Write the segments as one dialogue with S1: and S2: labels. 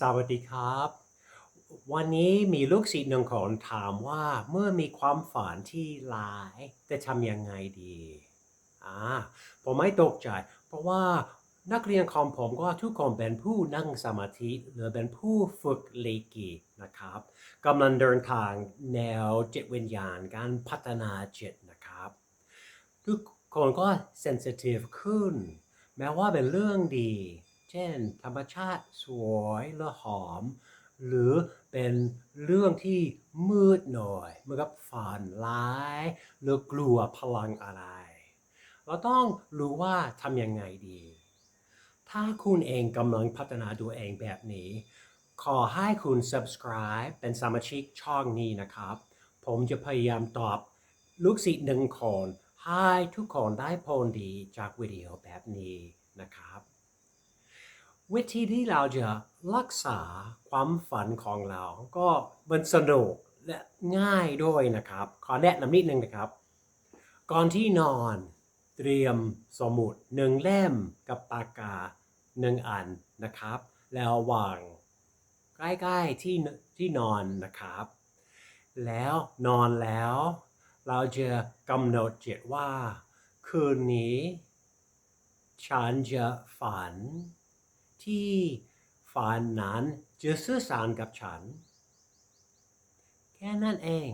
S1: สวัสดีครับ วันนี้มีลูกศิษย์หนึ่งคนถามว่าเมื่อมีความฝันที่ร้ายจะทำยังไงดีอ่าผมไม่ตกใจ เพราะว่านักเรียนของผมก็ทุกคนเป็นผู้นั่งสมาธิหรือเป็นผู้ฝึกเลกีนะครับกำลังเดินทางแนวจิตวิญญาณการพัฒนาจิตนะครับ ทุกคนก็เซนซิทีฟขึ้น แม้ว่าเป็นเรื่องดี เช่น ธรรมชาติสวยและหอม หรือเป็นเรื่องที่มืดหน่อยเมื่อกับฝันร้ายหรือกลัวพลังอะไร เราต้องรู้ว่าทำยังไงดี ถ้าคุณเองกำลังพัฒนาตัวเองแบบนี้ ขอให้คุณ subscribe เป็นสมาชิกช่องนี้นะครับ ผมจะพยายามตอบลูกศิษย์หนึ่งคนให้ทุกคนได้ผลดีจากวิดีโอแบบนี้นะครับ วิธีที่เราจะรักษาความฝันของเราก็มันสนุกและง่ายด้วยนะครับ ขอแนะนำนิดนึงนะครับ ก่อนที่นอน เตรียมสมุดหนึ่งเล่มกับปากกาหนึ่งอันนะครับ แล้ววางใกล้ๆที่ที่นอนนะครับ แล้วนอนแล้ว เราจะกำหนดจิตว่า คืนนี้ ฉันจะฝัน ที่ฝันนั้นจะสื่อสารกับฉัน แค่นั้นเอง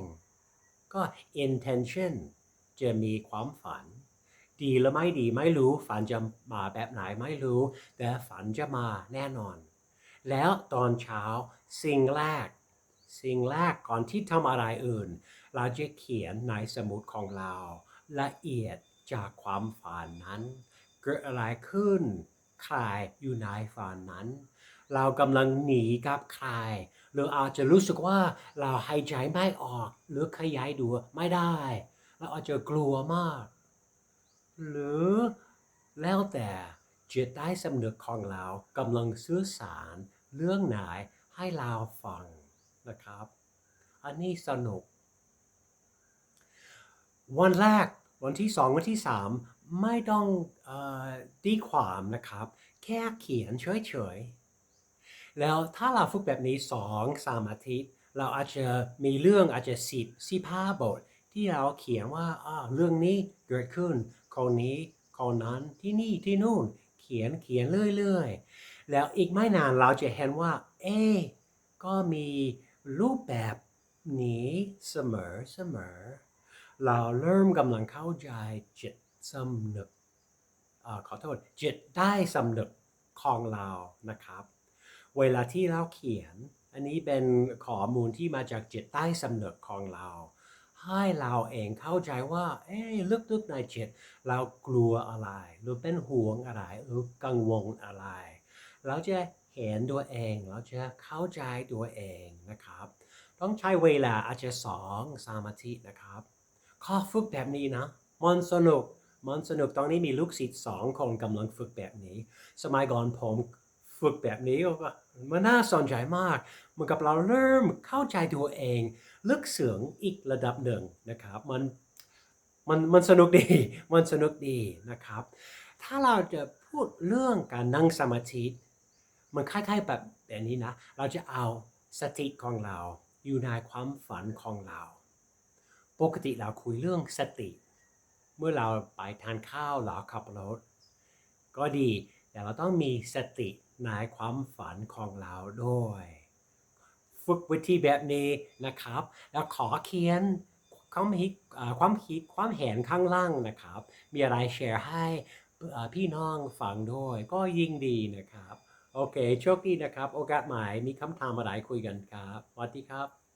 S1: ก็ intention จะมีความฝัน ดีหรือไม่ดีไม่รู้ ฝันจะมาแบบไหนไม่รู้ แต่ฝันจะมาแน่นอน แล้วตอนเช้าสิ่งแรก สิ่งแรกก่อนที่ทำอะไรอื่น เราจะเขียนในสมุดของเรา ละเอียดจากความฝันนั้น เกิดอะไรขึ้น ใครอยู่ในฝันนั้น เรากำลังหนีกับใครหรืออาจจะรู้สึกว่าเราหายใจไม่ออก หรือขยายดูไม่ได้ เราอาจจะกลัวมาก หรือแล้วแต่จิตใต้สำนึกของเรากำลังสื่อสารเรื่องไหนให้เราฟังนะครับ อันนี้สนุก วันแรกวันที่สองวันที่สาม ไม่ต้องอตีความนะครับ แค่เขียนเฉยๆ แล้วถ้าเราฝึกแบบนี้สองสามอาทิตย์ เราอาจจะมีเรื่องอาจจะสิบสิบห้าบท ที่เราเขียนว่าเรื่องนี้เกิดขึ้นคนนี้คนนั้นที่นี่ที่นู่น เขียนเขียนเรื่อยๆ แล้วอีกไม่นานเราจะเห็นว่า เอ๊ก็มีรูปแบบนี้เสมอเสมอเราเริ่มกำลังเข้าใจจิต สำนึกอขอโทษจิตได้สำนึกของเรานะครับ เวลาที่เราเขียน อันนี้เป็นข้อมูลที่มาจากจิตใต้สำนึกของเรา ให้เราเองเข้าใจว่า เอ๊ะลึกๆในจิต เรากลัวอะไร หรือเป็นห่วงอะไร หรือกังวลอะไร เราจะเห็นตัวเอง เราจะเข้าใจตัวเองนะครับ ต้องใช้เวลาอาจจะสองสามอาทิตย์นะครับ ข้อฝึกแบบนี้นะ มันสนุก มันสนุกตอนนี้มีลูกศิษย์สองคนกำลังฝึกแบบนี้ สมัยก่อนผมฝึกแบบนี้ก็มันน่าสนใจมากมือนกับเราเริ่มเข้าใจตัวเองลึกซึ้งอีกระดับหนึ่งนะครับมันมันมันสนุกดีมันสนุกดีนะครับ ถ้าเราจะพูดเรื่องการนั่งสมาธิมันคล้ายๆแบบแบบนี้นะ เราจะเอาสติของเราอยู่ในความฝันของเรา ปกติเราคุยเรื่องสติ เมื่อเราไปทานข้าวหรือขับรถ ก็ดีแต่เราต้องมีสติในความฝันของเราด้วย ฝึกวิธีแบบนี้นะครับ แล้วขอเขียนความคิดความคิดความเห็นข้างล่างนะครับ มีอะไรแชร์ให้อ่าพี่น้องฟังด้วย ก็ยิ่งดีนะครับ โอเค โชคดีนะครับ โอกาสใหม่มีคำถามอะไรคุยกันครับสวัสดีครับ